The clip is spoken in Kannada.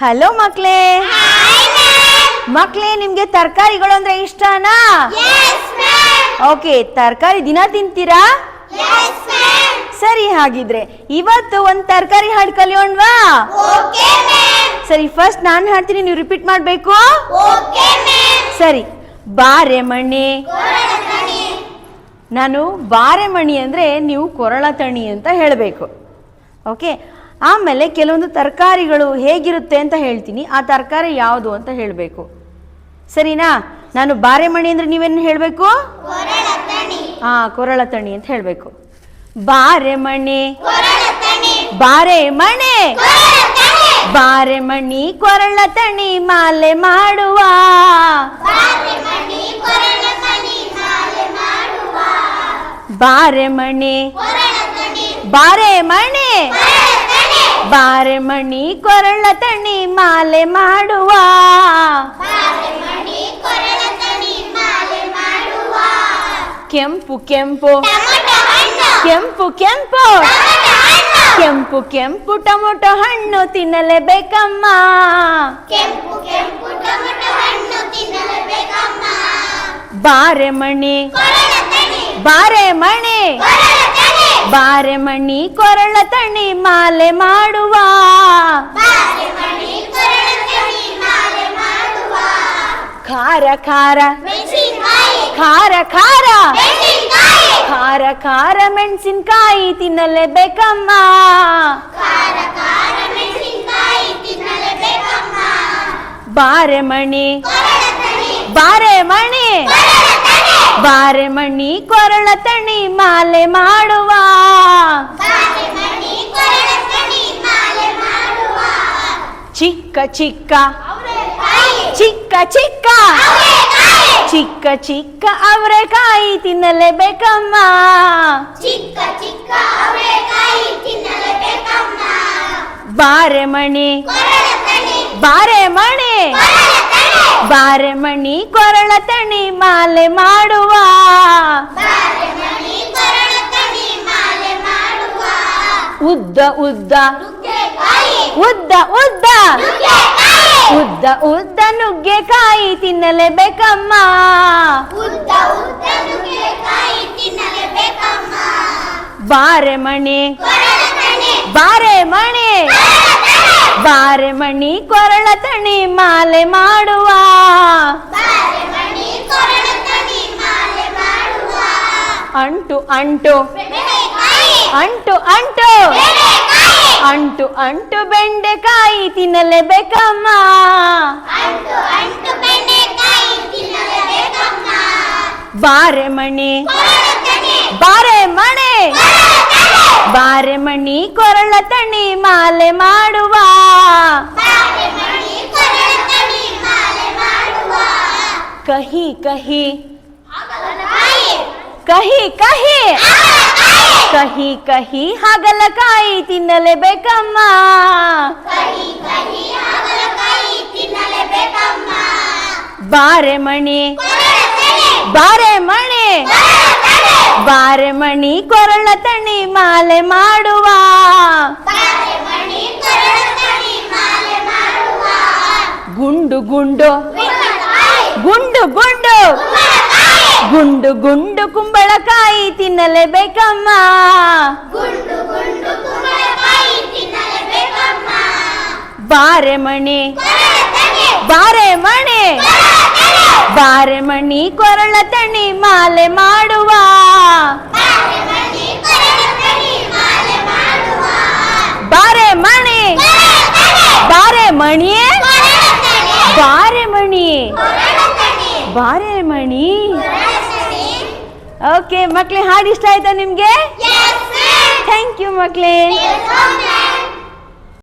ಹಲೋ ಮಕ್ಳೇ. ಮಕ್ಳೇ ನಿಮ್ಗೆ ತರಕಾರಿಗಳು ಅಂದ್ರೆ ಇಷ್ಟನಾ? ಓಕೆ ತರಕಾರಿ ದಿನ ತಿಂತೀರಾ? ಸರಿ ಹಾಗಿದ್ರೆ ಇವತ್ತು ಒಂದ್ ತರಕಾರಿ ಹಾಡು ಕಲಿಯೋಣ್ವಾ? ಸರಿ ಫಸ್ಟ್ ನಾನು ಹಾಡ್ತೀನಿ ನೀವು ರಿಪೀಟ್ ಮಾಡ್ಬೇಕು? ಸರಿ ಬಾರೆ ಮಣ್ಣೆ ನಾನು ಬಾರೆ ಮಣಿ ಅಂದ್ರೆ ನೀವು ಕೊರಳ ತಣಿ ಅಂತ ಹೇಳಬೇಕು. ಓಕೆ ಆಮೇಲೆ ಕೆಲವೊಂದು ತರಕಾರಿಗಳು ಹೇಗಿರುತ್ತೆ ಅಂತ ಹೇಳ್ತೀನಿ. ಆ ತರಕಾರಿ ಯಾವುದು ಅಂತ ಹೇಳಬೇಕು. ಸರಿನಾ? ನಾನು ಬಾರೆ ಮಣಿ ಅಂದರೆ ನೀವೇನು ಹೇಳಬೇಕು? ಹಾಂ ಕೊರಳ ತಣಿ ಅಂತ ಹೇಳಬೇಕು. ಬಾರೆ ಮಣಿ ಬಾರೆ ಮಣೆ ಬಾರೆ ಮಣಿ ಕೊರಳ ತಣಿ ಮಾಲೆ ಮಾಡುವ. ಬಾರೆ ಮಣಿ ಬಾರೆ ಮಣೆ ಬಾರೆ ಮಣಿ ಕೊರಳ ತಣಿ ಮಾಲೆ ಮಾಡುವ. ಕೆಂಪು ಕೆಂಪು. ಕೆಂಪು ಕೆಂಪು. ಕೆಂಪು ಕೆಂಪು ಟೊಮೊಟೊ ಹಣ್ಣು ತಿನ್ನಲೇಬೇಕಮ್ಮ. ಬಾರೆ ಮಣಿ. ಬಾರೆ ಮಣಿ. ಕೊರಳ ತಣಿ ಬಾರೆ ಮಣಿ ಕೊರಳ ತಣಿ ಮಾಲೆ ಮಾಡುವ. ಖಾರ ಖಾರ. ಖಾರ ಖಾರ. ಖಾರ ಖಾರ ಮೆಣಸಿನ್ಕಾಯಿ ತಿನ್ನಲೇಬೇಕಮ್ಮ. ಬಾರೆ ಮಣಿ ಬಾರೆ ಮಣಿ ತಣಿ ಬಾರೆ ಮಣಿ ಕೊರಳ ತಣಿ ಮಾಲೆ ಮಾಡುವ. ಚಿಕ್ಕ ಚಿಕ್ಕ. ಚಿಕ್ಕ ಚಿಕ್ಕ. ಚಿಕ್ಕ ಚಿಕ್ಕ ಅವರೆಕಾಯಿ ತಿನ್ನಲೇಬೇಕಮ್ಮ. ಚಿಕ್ಕ ಚಿಕ್ಕ ಅವರೆಕಾಯಿ ತಿನ್ನಲೇಬೇಕಮ್ಮ. ಬಾರೆ ಮಣಿ. ಬಾರೆ ಮಣಿ. ಕೊರಳ ತಣಿ ಬಾರೆ ಮಣಿ ಕೊರಳ ತಣಿ ಮಾಲೆ ಮಾಡುವ. ಉದ್ದ ಉದ್ದ. ಉದ್ದ ಉದ್ದ. ಉದ್ದ ಉದ್ದ ನುಗ್ಗೆಕಾಯಿ ತಿನ್ನಲೇಬೇಕಮ್ಮ. ಬಾರೆ ಮಣಿ ಬಾರೆ ಮಣಿ ಕೊರಳ ತಣಿ ಬಾರೆ ಮಣಿ ಕೊರಳ ತಣಿ ಮಾಲೆ ಮಾಡುವ. ಅಂಟು ಅಂಟು. ಅಂಟು ಅಂಟು. ಅಂಟು ಅಂಟು ಬೆಂಡೆಕಾಯಿ ತಿನ್ನಲೇಬೇಕಮ್ಮ. ಬೇಕಮ್ಮ ಬಾರೆಮಣಿ ಬಾರೆಮಣಿ ತಿನ್ನಲೇಬೇಕಮ್ಮ. ಬಾರೆ ಮಣಿ ಕೊರಳ ತಣಿ ಬಾರೆ ಮಣಿ ಕೊರಳ ತಣಿ ಬಾರೆ ಮಣಿ ಕೊರಳ ತಣಿ ಮಾಲೆ ಮಾಡುವ ಬಾರೆ ಮಣಿ ಕೊರಳ ತಣಿ ಮಾಲೆ ಮಾಡುವ ಕಹಿ ಕಹಿ ಹಾಗಲಕಾಯಿ ಕಹಿ ಕಹಿ ಹಾಗಲಕಾಯಿ ಕಹಿ ಕಹಿ ಹಾಗಲಕಾಯಿ ತಿನ್ನಲೇಬೇಕಮ್ಮ ಕಹಿ ಕಹಿ ಹಾಗಲಕಾಯಿ ತಿನ್ನಲೇಬೇಕಮ್ಮ ಬಾರೆ ಮಣಿ ಕೊರಳ ತಣಿ ಬಾರೆ ಮಣಿ ಕೊರಳ ತಣಿ ಬಾರೆ ಮಣಿ ಕೊರಳ ತಣಿ ಮಾಲೆ ಮಾಡುವ ಬಾರೆ ಮಣಿ ಕೊರಳ ತಣಿ ಮಾಲೆ ಮಾಡುವ ಗುಂಡು ಗುಂಡು ಬೆಂಡೆಕಾಯಿ ಗುಂಡು ಗುಂಡು ಕುಂಬಳಕಾಯಿ ಗುಂಡು ಗುಂಡು ಕುಂಬಳಕಾಯಿ ತಿನ್ನಲೇಬೇಕಮ್ಮ ಗುಂಡು ಗುಂಡು ಕುಂಬಳಕಾಯಿ ತಿನ್ನಲೇಬೇಕಮ್ಮ ಬಾರೆ ಮಣಿ ಕೊರಳ ತಣಿ ಬಾರೆ ಮಣಿ ಕೊರಳ ತಣಿ ಬಾರೆ ಮಣಿ ಕೊರಳ ತಣಿ ಮಾಲೆ ಮಾಡುವ ಬಾರೆ ಮಣಿ ಕೊರಳ ತಣಿ ಮಾಲೆ ಮಾಡುವ ಬಾರೆ ಮಣಿ ಕೊರಳ ತಣಿ ಬಾರೆ ಮಣಿಯೇ ಕೊರಳ ತಣಿ ಬಾರೆ ಮಣಿ ಕೊರಳ ತಣಿ ಬಾರೆ ಮಣಿ. ಕೊರಳ ಓಕೆ ಮಕ್ಳೇ ಹಾಡು ಇಷ್ಟ ಆಯ್ತಾ ನಿಮ್ಗೆ. Thank you ಮಕ್ಳೇ.